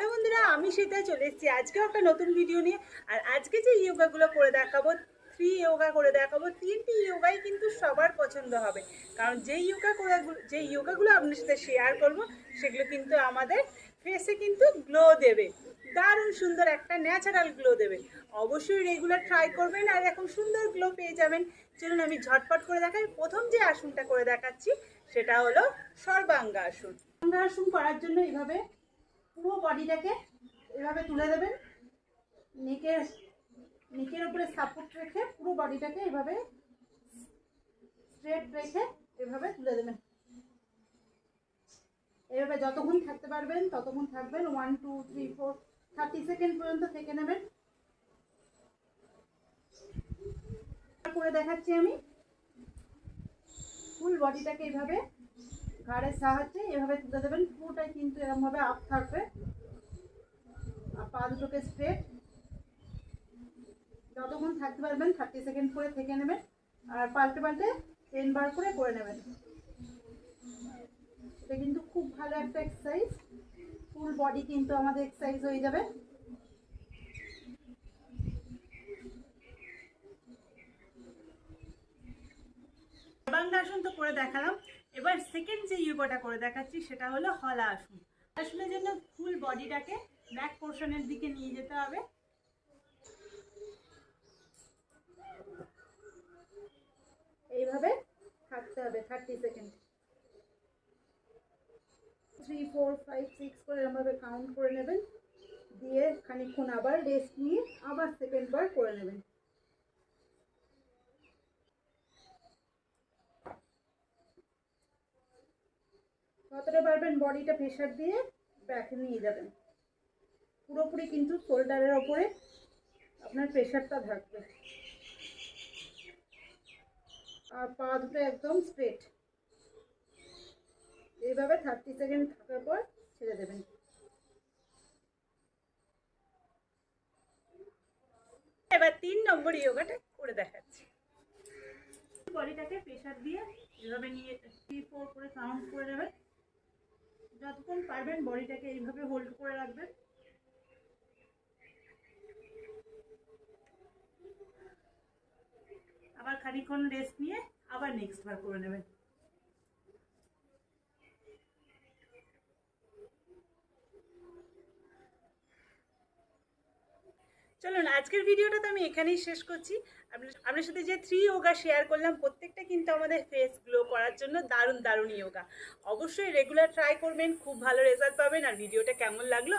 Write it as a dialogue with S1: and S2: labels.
S1: Hello বন্ধুরা, আমি সেটা চলে এসেছি। আজকেও একটা নতুন ভিডিও নিয়ে। আর আজকে যে ইয়োগাগুলো করে দেখাবো থ্রি ইয়োগা করে দেখাবো, তিনটি ইয়োগাই কিন্তু সবার পছন্দ হবে। কারণ যেই ইয়োগা করে যে ইয়োগাগুলো আপনার সাথে শেয়ার করব, সেগুলো কিন্তু আমাদের ফেসে কিন্তু গ্লো দেবে। দারুণ সুন্দর একটা ন্যাচারাল গ্লো দেবে। অবশ্যই রেগুলার ট্রাই করবেন আর এখন সুন্দর গ্লো পেয়ে যাবেন। চলুন আমি ঝটপট করে দেখাই। প্রথম যে আসনটা করে দেখাচ্ছি, সেটা হলো সর্বাঙ্গা আসন। সর্বাঙ্গা আসন করার জন্য এইভাবে পুরো বডিটাকে এভাবে তুলে দেবেন। নেকের নেকের উপরে সাপোর্ট রেখে পুরো বডিটাকে এভাবে স্ট্রেট রেখে এভাবে তুলে দেবেন। এভাবে যতক্ষণ থাকতে পারবেন, ততক্ষণ থাকবেন। One two three four thirty second পর্যন্ত থেকে নেবেন। করে দেখাচ্ছি আমি। ফুল বডিটাকে এইভাবে ঘাড়ের সাহায্যে এভাবে তুলে দেবেন, পুরোটাই কিন্তু এরকমভাবে আপ থাকবে। আর পা দুটোকে স্ট্রেট যতক্ষণ থাকতে পারবেন থার্টি সেকেন্ড করে থেকে নেবেন, আর পাল্টে পাল্টে টেন বার করে করে নেবেন। এটা কিন্তু খুব ভালো একটা এক্সারসাইজ ফুল বডি কিন্তু আমাদের এক্সারসাইজ হয়ে যাবে। আসন তো করে দেখালাম। এবার সেকেন্ড যে ইয়োগাটা করে দেখাচ্ছি, সেটা হলো হলা আসন। আসনের জন্য ফুল বডিটাকে ব্যাক পোর্শনের দিকে নিয়ে যেতে হবে। এইভাবে থাকতে হবে thirty second three four five six করে এরমভাবে কাউন্ট করে নেবেন। দিয়ে খানিক্ষণ আবার রেস্ট নিয়ে আবার সেকেন্ড বার করে নেবেন। যতটা পারবেন বডিটা প্রেশার দিয়ে ব্যাকে নিয়ে যাবেন। পুরোপুরি কিন্তু শোল্ডারের ওপরে আপনার প্রেশারটা থাকবে। আর পা দুটো একদম স্ট্রেট এইভাবে থার্টি সেকেন্ড থাকার পর ছেড়ে দেবেন। এবার তিন নম্বর ইয়োগাটা করে দেখাচ্ছি। বডিটাকে প্রেশার দিয়ে এভাবে নিয়ে থ্রি ফোর করে কাউন্ট করে নেবেন। যতক্ষণ পারবেন বডিটাকে এইভাবে হোল্ড করে রাখবেন। আবার খানিকক্ষণ রেস্ট নিয়ে আবার নেক্সট বার করে নেবেন। চলুন, আজকের ভিডিওটা তো আমি এখানেই শেষ করছি। আপনার সাথে যে থ্রি ইয়োগা শেয়ার করলাম, প্রত্যেকটা কিন্তু আমাদের ফেস গ্লো করার জন্য দারুণ দারুণ ইয়োগা অবশ্যই রেগুলার ট্রাই করবেন, খুব ভালো রেজাল্ট পাবেন, আর ভিডিওটা কেমন লাগল